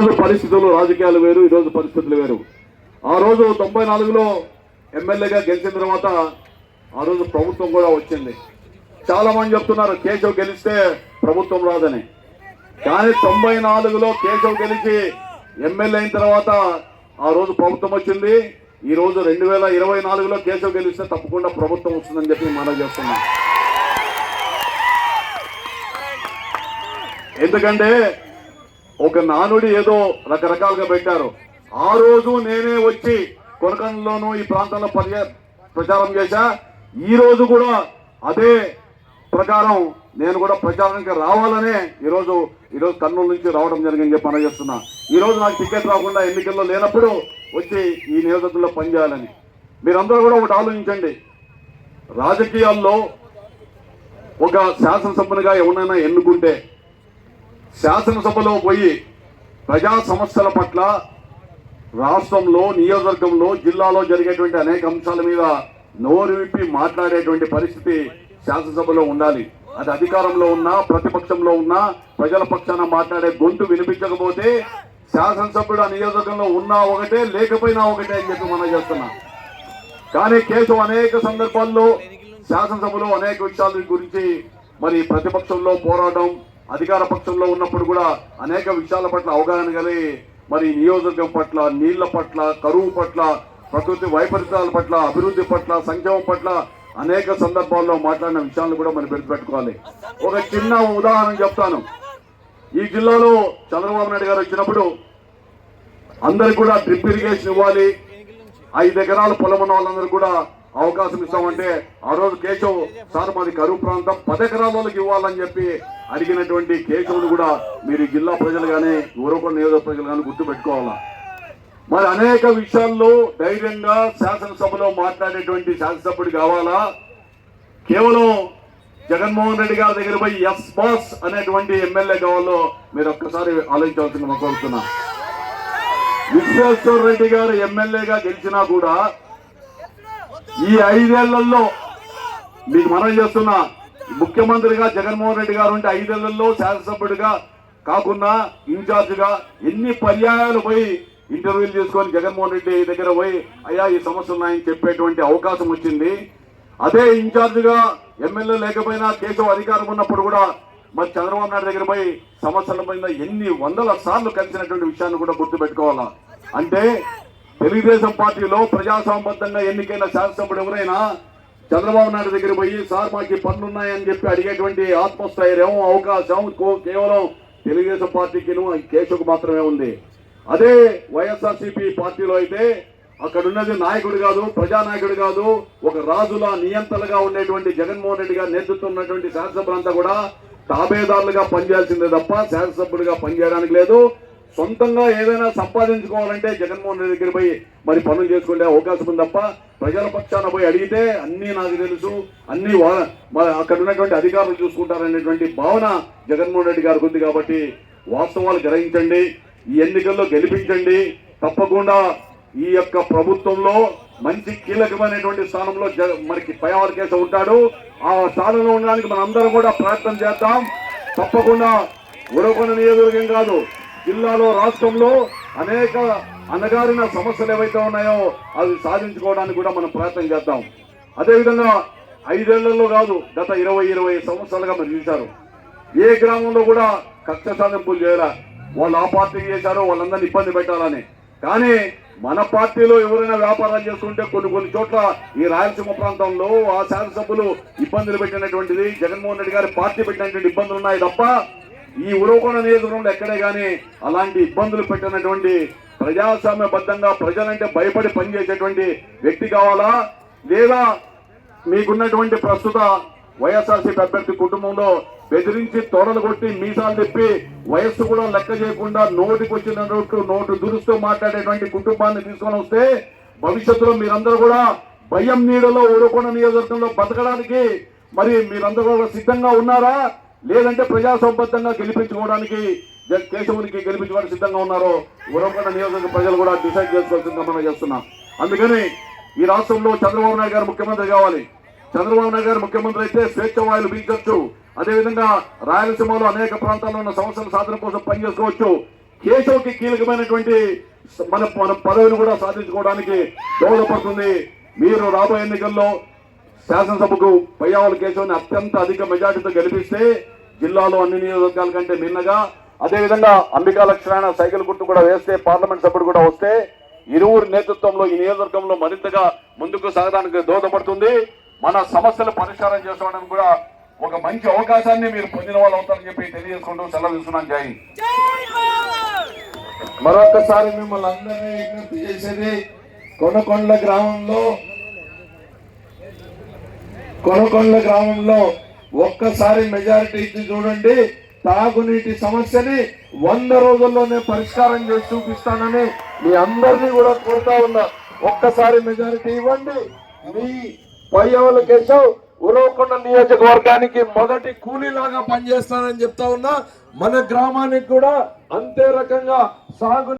రోజు పరిస్థితులు రాజకీయాలు వేరు ఈరోజు పరిస్థితులు వేరు. ఆ రోజు తొంభై నాలుగులో ఎమ్మెల్యేగా గెలిచిన తర్వాత ఆ రోజు ప్రభుత్వం కూడా వచ్చింది. చాలా మంది చెప్తున్నారు కేశవ్ గెలిస్తే ప్రభుత్వం రాదని. కానీ తొంభై నాలుగులో కేశవ్ గెలిచి ఎమ్మెల్యే అయిన తర్వాత ఆ రోజు ప్రభుత్వం వచ్చింది. ఈ రోజు రెండు వేల ఇరవై నాలుగులో కేశవ్ గెలిస్తే తప్పకుండా ప్రభుత్వం వస్తుందని చెప్పి మనం చేస్తున్నాం ఎందుకంటే ఒక నానుడి ఏదో రకరకాలుగా పెట్టారు. ఆ రోజు నేనే వచ్చి కొనకంలోనూ ఈ ప్రాంతంలో పర్య ప్రచారం చేశా. ఈ రోజు కూడా అదే ప్రకారం నేను కూడా ప్రచారానికి రావాలనే ఈరోజు ఈరోజు కర్నూలు నుంచి రావడం జరిగింది చెప్పి మనం ఈరోజు నాకు టికెట్ రాకుండా ఎన్నికల్లో లేనప్పుడు వచ్చి ఈ నియోజకవర్గంలో పనిచేయాలని. మీరందరూ కూడా ఒకటి ఆలోచించండి. రాజకీయాల్లో ఒక శాసనసభ్యునిగా ఎవరైనా ఎన్నుకుంటే శాసనసభలో పోయి ప్రజా సమస్యల పట్ల రాష్ట్రంలో నియోజకవర్గంలో జిల్లాలో జరిగేటువంటి అనేక అంశాల మీద నోరు విప్పి మాట్లాడేటువంటి పరిస్థితి శాసనసభలో ఉండాలి. అది అధికారంలో ఉన్నా ప్రతిపక్షంలో ఉన్నా ప్రజల పక్షాన మాట్లాడే గొంతు వినిపించకపోతే శాసనసభ్యుడు ఆ నియోజకవర్గంలో ఉన్నా ఒకటే లేకపోయినా ఒకటే అని చెప్పి మనం చేస్తున్నాం. కానీ కేసు అనేక సందర్భాల్లో శాసనసభలో అనేక విషయాల గురించి మరి ప్రతిపక్షంలో పోరాటం అధికార పక్షంలో ఉన్నప్పుడు కూడా అనేక విషయాల పట్ల అవగాహన కలిగి మరి నియోజకవర్గం పట్ల నీళ్ళ పట్ల కరువు పట్ల ప్రకృతి వైపరీత్యాల పట్ల అభివృద్ధి పట్ల సంక్షేమం పట్ల అనేక సందర్భాల్లో మాట్లాడిన విషయాలను కూడా మనం గుర్తుపెట్టుకోవాలి ఒక చిన్న ఉదాహరణ చెప్తాను. ఈ జిల్లాలో చంద్రబాబు నాయుడు గారు వచ్చినప్పుడు అందరికి కూడా డ్రిప్ ఇరిగేషన్ ఇవ్వాలి. ఐదు ఎకరాల పొలం ఉన్న వాళ్ళందరూ కూడా అవకాశం ఇస్తామంటే ఆ రోజు కేశవ్ సార్ మాది కరువు ప్రాంతం. పది వాళ్ళకి ఇవ్వాలని చెప్పి అడిగినటువంటి కేశవుని కూడా మీరు జిల్లా ప్రజలు కానీ ఊరకొండ నియోజక ప్రజలు కానీ గుర్తుపెట్టుకోవాలా? మరి అనేక విషయాల్లో ధైర్యంగా శాసనసభలో మాట్లాడేటువంటి శాసనసభ్యుడు కావాలా? కేవలం జగన్మోహన్ రెడ్డి గారి దగ్గర పోయి ఎస్ బాస్ అనేటువంటి ఎమ్మెల్యే కావాలో మీరు ఒక్కసారి ఆలోచించాల్సిందిగా కోరుతున్నా. విశ్వేశ్వర రెడ్డి గారు ఎమ్మెల్యేగా గెలిచినా కూడా ఈ ఐదేళ్ళలో మీకు మనం చేస్తున్నా ముఖ్యమంత్రిగా జగన్మోహన్ రెడ్డి గారు ఉంటే ఐదేళ్ళలో శాసనసభ్యుడిగా కాకుండా ఇన్ఛార్జ్గా ఎన్ని పర్యాయాలు పోయి ఇంటర్వ్యూలు చేసుకొని జగన్మోహన్ రెడ్డి దగ్గర పోయి అయ్యా ఈ సమస్యలు ఉన్నాయని చెప్పేటువంటి అవకాశం వచ్చింది. అదే ఇన్ఛార్జ్గా ఎమ్మెల్యే లేకపోయినా కేశవ్ అధికారం ఉన్నప్పుడు కూడా మరి చంద్రబాబు నాయుడు దగ్గర పోయి సమస్యల మీద ఎన్ని వందల సార్లు కలిసినటువంటి విషయాన్ని కూడా గుర్తుపెట్టుకోవాలా? అంటే తెలుగుదేశం పార్టీలో ప్రజాసంబద్ధంగా ఎన్నికైన శాసనసభ్యుడు ఎవరైనా చంద్రబాబు నాయుడు దగ్గర పోయి సార్ మాకు ఈ పనులు ఉన్నాయని చెప్పి అడిగేటువంటి ఆత్మస్థైర్యం అవకాశం కో- కేవలం తెలుగుదేశం పార్టీకి కేసుకు మాత్రమే ఉంది. అదే వైఎస్ఆర్సీపీ పార్టీలో అయితే అక్కడ ఉన్నది నాయకుడు కాదు ప్రజానాయకుడు కాదు ఒక రాజుల నియంతలుగా ఉండేటువంటి జగన్మోహన్ రెడ్డి గారు నేతృత్వం ఉన్నటువంటి శాసనసభ్యులంతా కూడా తాబేదారులుగా పనిచేయాల్సిందే తప్ప శాసనసభ్యుడిగా పనిచేయడానికి లేదు. సొంతంగా ఏదైనా సంపాదించుకోవాలంటే జగన్మోహన్ రెడ్డి దగ్గర పోయి మరి పనులు చేసుకునే అవకాశం ఉంది తప్ప ప్రజల పక్షాన పోయి అడిగితే అన్నీ నాకు తెలుసు అన్ని మరి అక్కడ ఉన్నటువంటి అధికారులు చూసుకుంటారనేటువంటి భావన జగన్మోహన్ రెడ్డి గారికి ఉంది కాబట్టి వాస్తవాలు గ్రహించండి ఈ ఎన్నికల్లో గెలిపించండి. తప్పకుండా ఈ యొక్క ప్రభుత్వంలో మంచి కీలకమైనటువంటి స్థానంలో మనకి పయావర్ కేసు ఉంటాడు. ఆ స్థానంలో ఉండడానికి మనందరం కూడా ప్రయత్నం చేద్దాం. తప్పకుండా ఉరకొండ నియోజకవర్గం కాదు జిల్లాలో రాష్ట్రంలో అనేక అనగారిన సమస్యలు ఏవైతే ఉన్నాయో అవి సాధించుకోవడానికి కూడా మనం ప్రయత్నం చేద్దాం. అదేవిధంగా ఐదేళ్ళలో కాదు గత ఇరవై ఇరవై సంవత్సరాలుగా మనం చూశారు. ఏ గ్రామంలో కూడా కక్ష సాధింపులు చేయరా వాళ్ళు ఆ పార్టీ చేశారో వాళ్ళందరినీ ఇబ్బంది పెట్టాలని. కానీ మన పార్టీలో ఎవరైనా వ్యాపారాలు చేసుకుంటే కొన్ని కొన్ని చోట్ల ఈ రాయలసీమ ప్రాంతంలో ఆ శాసనసభ్యులు ఇబ్బందులు పెట్టినటువంటిది జగన్మోహన్ రెడ్డి గారి పార్టీ పెట్టినటువంటి ఇబ్బందులు ఉన్నాయి తప్ప ఈ ఉరవకొండ నియోజకవర్గంలో ఎక్కడే కానీ అలాంటి ఇబ్బందులు పెట్టినటువంటి ప్రజాస్వామ్యబద్ధంగా ప్రజలంటే భయపడి పనిచేసేటువంటి వ్యక్తి కావాలా? లేదా మీకున్నటువంటి ప్రస్తుత వైఎస్ఆర్సీపీ అభ్యర్థి కుటుంబంలో బెదిరించి తోడలు కొట్టి మీసాలు తిప్పి వయస్సు కూడా లెక్క చేయకుండా నోటికి వచ్చిన నోటు నోటు దురుస్తూ మాట్లాడేటువంటి కుటుంబాన్ని తీసుకొని వస్తే భవిష్యత్తులో మీరందరూ కూడా భయం నీడలో ఊరుకున్న నియోజకవర్గంలో బతకడానికి మరి మీరందరూ కూడా సిద్ధంగా ఉన్నారా? లేదంటే ప్రజాసంబద్ధంగా గెలిపించుకోవడానికి కేశవునికి గెలిపించుకోవడానికి సిద్ధంగా ఉన్నారో ఉరవకొండ నియోజకవర్గ ప్రజలు కూడా డిసైడ్ చేసుకోవాల్సిందిగా మనం చేస్తున్నాం. అందుకని ఈ రాష్ట్రంలో చంద్రబాబు నాయుడు గారు ముఖ్యమంత్రి కావాలి. చంద్రబాబు నాయుడు గారు ముఖ్యమంత్రి అయితే స్వేచ్ఛ వాయులు పీల్చొచ్చు. అదేవిధంగా రాయలసీమలో అనేక ప్రాంతాల్లో ఉన్న సమస్యల సాధన కోసం పనిచేసుకోవచ్చు కేశవ్కి కీలకమైనటువంటి మన మన పదవిని కూడా సాధించుకోవడానికి దోహదపడుతుంది. మీరు రాబోయే ఎన్నికల్లో శాసనసభకు పయ్యావుల కేశవ్ని అత్యంత అధిక మెజార్టీతో గెలిపిస్తే జిల్లాలో అన్ని నియోజకవర్గాల కంటే మిన్నగా అదేవిధంగా అంబికా లక్ష్మణ సైకిల్ గుర్తు కూడా వేస్తే పార్లమెంట్ సభ్యుడు కూడా వస్తే ఇరువురు నేతృత్వంలో ఈ నియోజకవర్గంలో మరింతగా ముందుకు సాగడానికి దోహదపడుతుంది. మన సమస్యలు పరిష్కారం చేసుకోవడానికి కూడా ఒక మంచి అవకాశాన్ని మీరు పొందిన వాళ్ళు అవుతారని చెప్పి తెలియజేసుకుంటూ సెలవు తీసుకున్నాను జై మరొకసారి మిమ్మల్ని అందరినీ విజ్ఞప్తి చేసేది కొనకొండ గ్రామంలో కొనకొండ గ్రామంలో ఒక్కసారి మెజారిటీ ఇచ్చి చూడండి. తాగునీటి సమస్యని వంద రోజుల్లోనే పరిష్కారం చేసి చూపిస్తానని మీ అందరినీ కూడా కోరుతా ఉన్నా. ఒక్కసారి మెజారిటీ ఇవ్వండి. మీ పయ్యవల కేశవ్ ఉరవకొండ నియోజకవర్గానికి మొదటి కూలీలాగా పనిచేస్తానని చెప్తా ఉన్నా. మన గ్రామానికి కూడా అంతే రకంగా సాగు